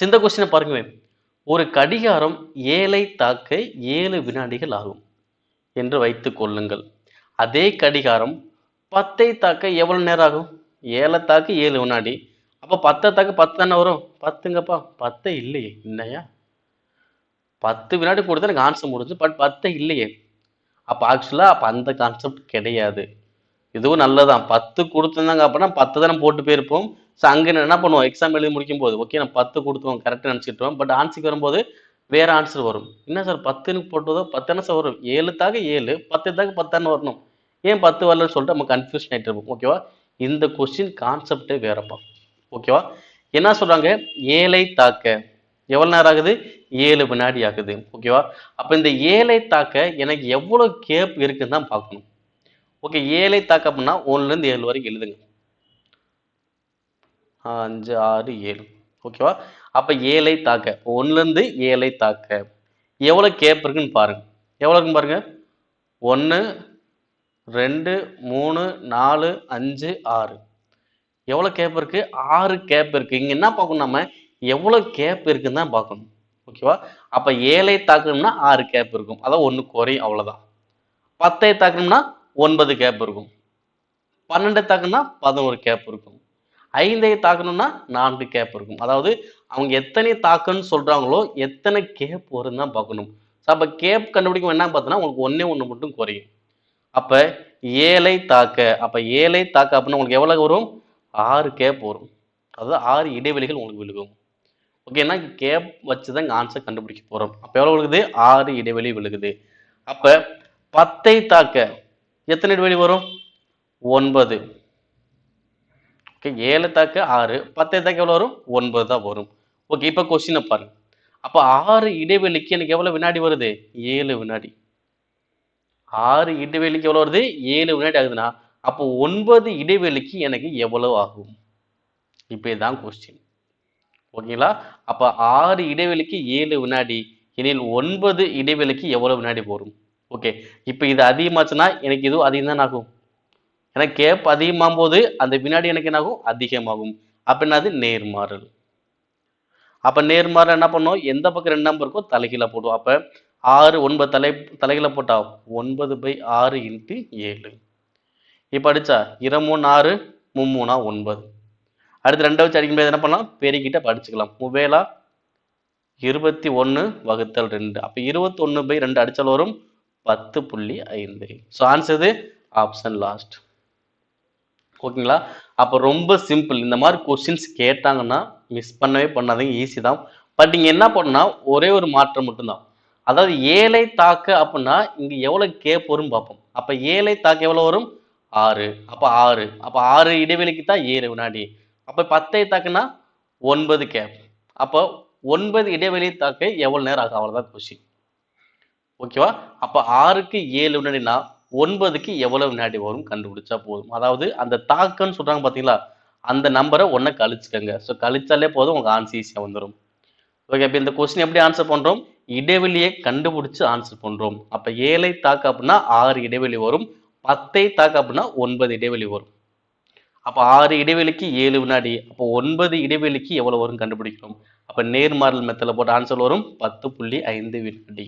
இந்த கொஸ்டினை பாருங்க. ஒரு கடிகாரம் ஏழை தாக்க ஏழு வினாடிகள் ஆகும் என்று வைத்துக் கொள்ளுங்கள். அதே கடிகாரம் பத்தை தாக்க எவ்வளவு நேரம் ஆகும்? ஏழை தாக்க ஏழு வினாடி. அப்போ பத்தை தாக்க பத்து தானே வரும்? பத்துங்கப்பா. பத்தை இல்லையே. என்னையா பத்து வினாடி கொடுத்தா எனக்கு ஆன்சர் முடிஞ்சு பட் பத்தை இல்லையே. அப்போ ஆக்சுவலாக அப்போ அந்த கான்செப்ட் கிடையாது. இதுவும் நல்லதான் பத்து கொடுத்துருந்தாங்க அப்படின்னா பத்து தானே போட்டு போயிருப்போம். ஸோ அங்கே என்ன பண்ணுவோம்? எக்ஸாம் எழுதி முடிக்கும் போது ஓகே நான் பத்து கொடுத்துவோம் கரெக்டாக நினச்சிட்டுவோம் பட் ஆன்சருக்கு வரும்போது வேற ஆன்சர் வரும். என்ன சார் பத்துன்னு போட்டதோ? பத்து என்ன சார் வரும். ஏழு தாக ஏழு. பத்து தாக பத்தான்னு வரணும்? ஏன் பத்து வரலன்னு சொல்லிட்டு நம்ம கன்ஃபியூஷன் ஆகிட்டு இருப்போம். ஓகேவா இந்த கொஸ்டின் கான்செப்டே வேறப்பா ஓகேவா என்ன சொல்கிறாங்க ஏழை தாக்க. எவ்வளோ நேரம் ஆகுது? ஏழு வினாடி ஆகுது. ஓகேவா அப்போ இந்த ஏழை தாக்க எனக்கு எவ்வளோ கேப் இருக்குன்னு தான் பார்க்கணும். ஓகே ஏழை தாக்க அப்படின்னா ஒண்ணுல ஏழு வரைக்கும் எழுதுங்க. அஞ்சு ஆறு ஏழு. ஓகேவா? அப்போ ஏழை தாக்க ஒன்றுலேருந்து ஏழை தாக்க. எவ்வளோ கேப் இருக்குன்னு பாருங்கள் எவ்வளோ இருக்குன்னு பாருங்கள் ஒன்று ரெண்டு மூணு நாலு அஞ்சு ஆறு. எவ்வளோ கேப் இருக்குது ஆறு கேப் இருக்குது இங்கே என்ன பார்க்கணும் நம்ம? எவ்வளோ கேப் இருக்குன்னு தான் பார்க்கணும். ஓகேவா? அப்போ ஏழை தாக்கணும்னா ஆறு கேப் இருக்கும். அதான் ஒன்று குறையும் அவ்வளோதான் பத்தை தாக்கணும்னா ஒன்பது கேப் இருக்கும். பன்னெண்டை தாக்கணும்னா பதினோரு கேப் இருக்கும். ஐந்தை தாக்கணும்னா நான்கு கேப் இருக்கும். அதாவது அவங்க எத்தனை தாக்குன்னு சொல்கிறாங்களோ எத்தனை கேப் வரும் தான் பார்க்கணும். ஸோ அப்போ கேப் கண்டுபிடிக்கும் என்ன பார்த்தோன்னா உங்களுக்கு ஒன்றே ஒன்று மட்டும் குறையும். அப்போ ஏழை தாக்க அப்போ ஏழை தாக்க அப்படின்னா உங்களுக்கு எவ்வளோ வரும்? ஆறு கேப் வரும். அதாவது ஆறு இடைவெளிகள் உங்களுக்கு விழுகும். ஓகேன்னா கேப் வச்சு தான் இங்கே ஆன்சர் கண்டுபிடிக்க போகிறோம் அப்போ எவ்வளோ விழுகுது? ஆறு இடைவெளி விழுகுது. அப்போ பத்தை தாக்க எத்தனை இடைவெளி வரும்? ஒன்பது. ஓகே ஏழு தாக்க ஆறு பத்து தாக்க எவ்வளவு வரும்? ஒன்பது தான் வரும். ஓகே இப்போ கொஸ்டினை பாருங்க. அப்ப ஆறு இடைவெளிக்கு எனக்கு எவ்வளவு வினாடி வருது? ஏழு வினாடி. ஆறு இடைவெளிக்கு எவ்வளவு வருது? ஏழு வினாடி ஆகுதுன்னா அப்போ ஒன்பது இடைவெளிக்கு எனக்கு எவ்வளவு ஆகும்? இப்போ இதுதான் கொஸ்டின் ஓகேங்களா அப்ப ஆறு இடைவெளிக்கு ஏழு வினாடி எனில் ஒன்பது இடைவெளிக்கு எவ்வளவு வினாடி வரும் ஓகே. இப்போ இது அதிகமாச்சுன்னா எனக்கு இதுவும் அதிகம் தான் ஆகும்? ஏன்னா கேப் அதிகமாகும் போது அந்த வினாடி எனக்கு என்ன ஆகும்? அதிகமாகும். அப்போ என்னது? நேர்மாறல். அப்போ நேர்மாறல் என்ன பண்ணும்? எந்த பக்கம் ரெண்டு நம்பர் இருக்கோ தலைகீழ போடுவோம் அப்போ ஆறு ஒன்பது தலை தலைகீழ போட்டா ஒன்பது பை ஆறு இன்ட்டு ஏழு. இப்போ அடித்தா இருமூணு ஆறு மும்மூணா ஒன்பது. அடுத்து ரெண்டை வச்சு அடிக்கும்போது என்ன பண்ணலாம்? பெருக்கிட்ட படிச்சுக்கலாம். முவேலா இருபத்தி ஒன்று வகுத்தல் ரெண்டு. அப்போ இருபத்தி ஒன்று பை ரெண்டு அடித்தால் வரும் பத்து புள்ளி ஐந்து. ஸோ ஆன்சர் இது ஆப்ஷன் லாஸ்ட் ஓகேங்களா அப்போ ரொம்ப சிம்பிள் இந்த மாதிரி கொஸ்டின்ஸ் கேட்டாங்கன்னா மிஸ் பண்ணவே பண்ணாதீங்க. ஈஸி தான். பட் நீங்கள் என்ன பண்ணா ஒரே ஒரு மாற்றம் மட்டும்தான். அதாவது ஏழை தாக்க அப்படின்னா இங்கே எவ்வளோ கேப் வரும் பார்ப்போம். அப்போ ஏழை தாக்க எவ்வளோ வரும்? ஆறு. அப்போ ஆறு. அப்போ ஆறு இடைவெளிக்கு தான் ஏழு வினாடி அப்போ பத்தை தாக்குனா ஒன்பது கேப் அப்போ ஒன்பது இடைவெளி தாக்க எவ்வளோ நேரம் ஆகும்? அவ்வளோதான் கொஸ்டின் ஓகேவா? அப்போ ஆறுக்கு ஏழு வினாடினா ஒன்பதுக்கு எவ்வளவு வினாடி வரும்? கண்டுபிடிச்சா போதும். அதாவது அந்த தாக்கன்னு சொல்றாங்க பார்த்தீங்களா அந்த நம்பரை ஒன்றை கழிச்சுக்கோங்க. ஸோ கழிச்சாலே போதும் உங்கள் ஆன்சர் ஈஸியாக வந்துடும் ஓகே அப்போ இந்த கொஸ்டின் எப்படி ஆன்சர் பண்ணுறோம் இடைவெளியை கண்டுபிடிச்சு ஆன்சர் பண்ணுறோம் அப்போ ஏழை தாக்கு அப்படின்னா ஆறு இடைவெளி வரும். பத்தை தாக்கு அப்படின்னா ஒன்பது இடைவெளி வரும். அப்போ ஆறு இடைவெளிக்கு ஏழு வினாடி அப்போ ஒன்பது இடைவெளிக்கு எவ்வளோ வரும் கண்டுபிடிக்கிறோம் அப்போ நேர்மாறல் மெத்தில் போட்ட ஆன்சர் வரும் பத்து புள்ளி ஐந்து வினாடி.